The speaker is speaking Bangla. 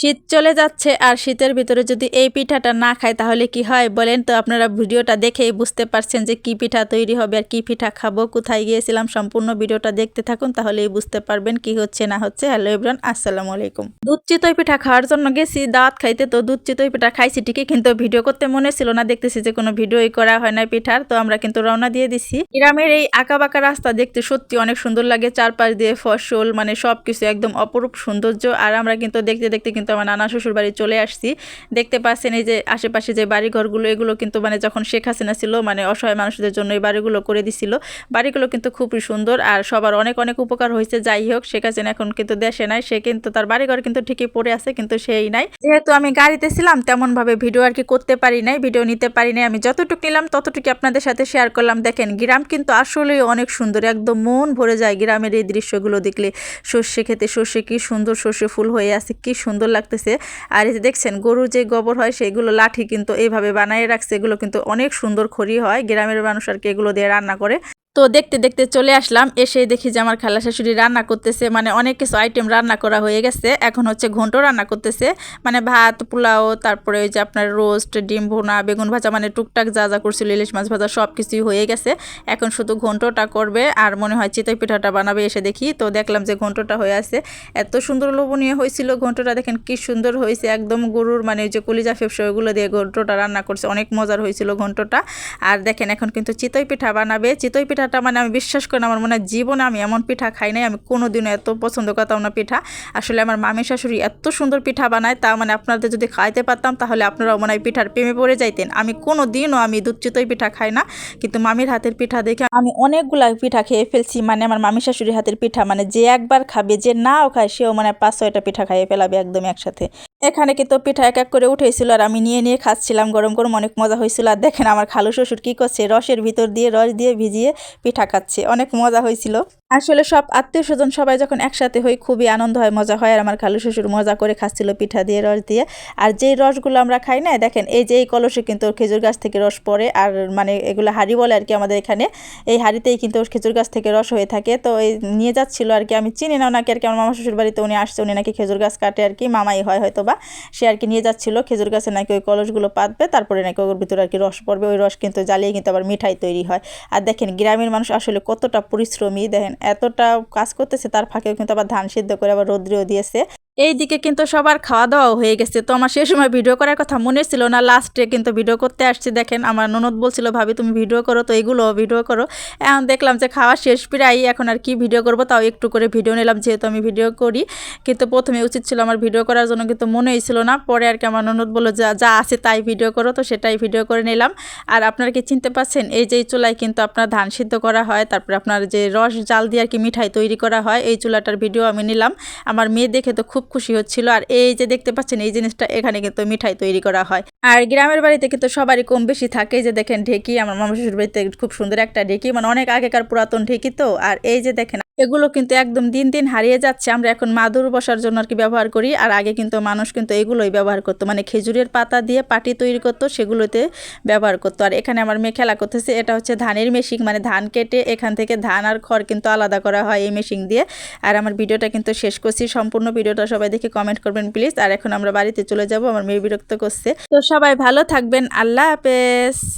শীত চলে যাচ্ছে আর শীতের ভিতরে যদি এই পিঠাটা না খায় তাহলে কি হয় বলেন তো? আপনারা ভিডিওটা দেখেই বুঝতে পারছেন যে কি পিঠা তৈরি হবে আর কি পিঠা খাব, কোথায় গিয়েছিলাম, সম্পূর্ণ ভিডিওটা দেখতে থাকুন তাহলেই বুঝতে পারবেন কি হচ্ছে না হচ্ছে। হ্যালো এভরান আসসালামু আলাইকুম। দুধ চিতই পিঠা খাওয়ার জন্য গেছি, দাঁত খাইতে তো দুধ চিতই পিঠা খাইছি ঠিকই, কিন্তু ভিডিও করতে মনে ছিল না, দেখতেছি যে কোনো ভিডিওই করা হয় না পিঠার, তো আমরা কিন্তু রওনা দিয়ে দিছি। গ্রামের এই আঁকা বাঁকা রাস্তা দেখতে সত্যি অনেক সুন্দর লাগে, চারপাশ দিয়ে ফসল মানে সবকিছু একদম অপরূপ সৌন্দর্য, আর আমরা কিন্তু দেখতে দেখতে কিন্তু আমার নানা শ্বশুর বাড়ি চলে আসছি। দেখতে পাচ্ছেন এই যে আশেপাশে যে বাড়িঘরগুলো, এগুলো কিন্তু মানে যখন শেখ হাসিনা ছিল মানে অসহায় মানুষদের জন্য এই বাড়িগুলো করে দিছিল। বাড়িগুলো কিন্তু খুবই সুন্দর আর সবার অনেক অনেক উপকার হয়েছে। যাই হোক, শেখ হাসিনা এখন কিন্তু দেশে নাই। সে কিন্তু তার বাড়িঘর কিন্তু ঠিকই পড়ে আছে, কিন্তু সেই নাই। যেহেতু আমি গাড়িতে ছিলাম তেমন ভাবে ভিডিও আর কি করতে পারি নাই, ভিডিও নিতে পারি নাই। আমি যতটুকু নিলাম ততটুকু আপনাদের সাথে শেয়ার করলাম। দেখেন, গ্রাম কিন্তু আসলেই অনেক সুন্দর, একদম মন ভরে যায় গ্রামের এই দৃশ্যগুলো দেখলে। সর্ষে খেতে সর্ষে কি সুন্দর সর্ষে ফুল হয়ে আছে, কি সুন্দর লাগতেছে। আর এই যে দেখছেন, গরুর যে গোবর হয়, সেগুলো লাঠি কিন্তু এইভাবে বানিয়ে রাখছে। এগুলো কিন্তু অনেক সুন্দর খড়ি হয়। গ্রামের মানুষ আর কি এগুলো দিয়ে রান্না করে। তো দেখতে দেখতে চলে আসলাম এসে দেখি যে আমার খালা শাশুড়ি রান্না করতেছে। মানে অনেক কিছু আইটেম রান্না করা হয়ে গেছে। এখন হচ্ছে ঘন্ট রান্না করতেছে। মানে ভাত, পোলাও, তারপরে ওই যে আপনার রোস্ট ডিম ভুনা, বেগুন ভাজা মানে টুকটাক যা যা করছিল, ইলিশ মাছ ভাজা সব কিছুই হয়ে গেছে। এখন শুধু ঘন্টটা করবে আর মনে হয় চিতই পিঠাটা বানাবে এসে দেখি। তো দেখলাম যে ঘন্টটা হয়ে আছে। এত সুন্দর লোভনীয় হয়েছিল ঘন্টটা, দেখেন কি সুন্দর হয়েছে। একদম গরুর মানে ওই যে কলিজা ফেপসা, ওইগুলো দিয়ে ঘন্টটা রান্না করছে। অনেক মজার হয়েছিল ঘন্টটা। আর দেখেন এখন কিন্তু চিতই পিঠা বানাবে। চিতই পিঠাটা মানে আমি বিশ্বাস করি না, আমার মনে হয় জীবনে আমি এমন পিঠা খাই নাই, আমি কোনোদিনও এত পছন্দ করতাম না পিঠা। আসলে আমার মামি শাশুড়ি এত সুন্দর পিঠা বানায়, তা মানে আপনাদের যদি খাইতে পারতাম তাহলে আপনারাও মনে হয় পিঠার প্রেমে পড়ে যাইতেন। আমি কোনো দিনও আমি দুধ চিতই পিঠা খাই না, কিন্তু মামির হাতের পিঠা দেখে আমি অনেকগুলা পিঠা খেয়ে ফেলছি মানে আমার মামি শাশুড়ির হাতের পিঠা মানে যে একবার খাবে, যে নাও খায়, সেও মানে পাঁচ ছয়টা পিঠা খাইয়ে ফেলাবে একদম একসাথে। এখানে কিন্তু পিঠা এক এক করে উঠেছিল আর আমি নিয়ে নিয়ে খাচ্ছিলাম, গরম গরম অনেক মজা হয়েছিল। আর দেখেন আমার খালু শ্বশুর কী করছে, রসের ভিতর দিয়ে, রস দিয়ে ভিজিয়ে পিঠা খাচ্ছে। অনেক মজা হয়েছিল। আসলে সব আত্মীয় স্বজন সবাই যখন একসাথে হই, খুবই আনন্দ হয়, মজা হয়। আর আমার খালু শ্বশুর মজা করে খাচ্ছিল পিঠা দিয়ে, রস দিয়ে। আর যেই রসগুলো আমরা খাই না, দেখেন, এই যে এই কলসে কিন্তু খেজুর গাছ থেকে রস পড়ে। আর মানে এগুলো হাড়ি বলে আর কি আমাদের এখানে। এই হাড়িতেই কিন্তু খেজুর গাছ থেকে রস হয়ে থাকে। তো এই নিয়ে যাচ্ছিল আর কি, আমি চিনি না ওনাকে আর কি। আমার মামা শ্বশুর বাড়িতে উনি আসছে, উনি নাকি খেজুর গাছ কাটে আর কি। মামাই হয় হয়তো বা সে আর কি নিয়ে যাচ্ছিল, খেজুর গাছে নাকি ওই কলসগুলো পাতবে। তারপরে নাকি ওর ভিতরে আর কি রস পড়বে। ওই রস কিন্তু জ্বালিয়ে কিন্তু আবার মিঠাই তৈরি হয়। আর দেখেন গ্রামের মানুষ আসলে কতটা পরিশ্রমী, দেখেন, এতটা কাজ করতেছে, তার ফাঁকেও কিন্তু আবার ধান সিদ্ধ করে আবার রৌদ্রেও দিয়েছে। এই দিকে কিন্তু সবার খাওয়া দাওয়া হয়ে গেছে। তো আমার সেই সময় ভিডিও করার কথা মনে ছিল না। লাস্টে কিন্তু ভিডিও করতে আসছি। দেখেন আমার ননদ বলছিল, ভাবি, তুমি ভিডিও করো, তো এগুলো ভিডিও করো। এখন দেখলাম যে খাওয়া শেষ প্রায় এখন আর কি ভিডিও করব, তাও একটু করে ভিডিও নিলাম, যেহেতু আমি ভিডিও করি। কিন্তু প্রথমে উচিত ছিল আমার ভিডিও করার জন্য, কিন্তু মনেই ছিল না। পরে আর কি আমার ননদ বলল, যা যা আছে তাই ভিডিও করো। তো সেটাই ভিডিও করে নিলাম। আর আপনারা কি চিনতে পারছেন এই যে চুলায় কিন্তু আপনার ধান সিদ্ধ করা হয়, তারপরে আপনার যে রস জাল দিয়ে আর কি মিঠাই তৈরি করা হয়, এই চুলাটার ভিডিও আমি নিলাম। আমার মেয়ে দেখে তো খুব খুশি হচ্ছিল। আর এই যে দেখতে পাচ্ছেন, এই জিনিসটা এখানে কিন্তু মিঠাই তৈরি করা হয়। আর গ্রামের বাড়িতে কিন্তু সবারই কম বেশি থাকে। যে দেখেন ঢেকি, আমার মামা শ্বশুর বাড়িতে খুব সুন্দর একটা ঢেকি। মানে অনেক আগেকার পুরাতন ঢেকি তো। আর এই যে দেখেন এগুলো কিন্তু একদম দিন দিন হারিয়ে যাচ্ছে। আমরা এখন মাদুর বসার জন্য আর কি ব্যবহার করি। আর আগে কিন্তু মানুষ কিন্তু এগুলোই ব্যবহার করতো। মানে খেজুরের পাতা দিয়ে পাটি তৈরি করতো, সেগুলোতে ব্যবহার করতো। আর এখানে আমার মেয়ে খেলা করতেছে, এটা হচ্ছে ধানের মেশিন। মানে ধান কেটে এখান থেকে ধান আর খড় কিন্তু আলাদা করা হয় এই মেশিন দিয়ে। আর আমার ভিডিওটা কিন্তু শেষ করছি। সম্পূর্ণ ভিডিওটা সবাই দেখে কমেন্ট করবেন প্লিজ আর এখন আমরা বাড়িতে চলে যাব, আমার মেয়ে বিরক্ত করছে। তো সবাই ভালো থাকবেন। আল্লাহ হাফেজ।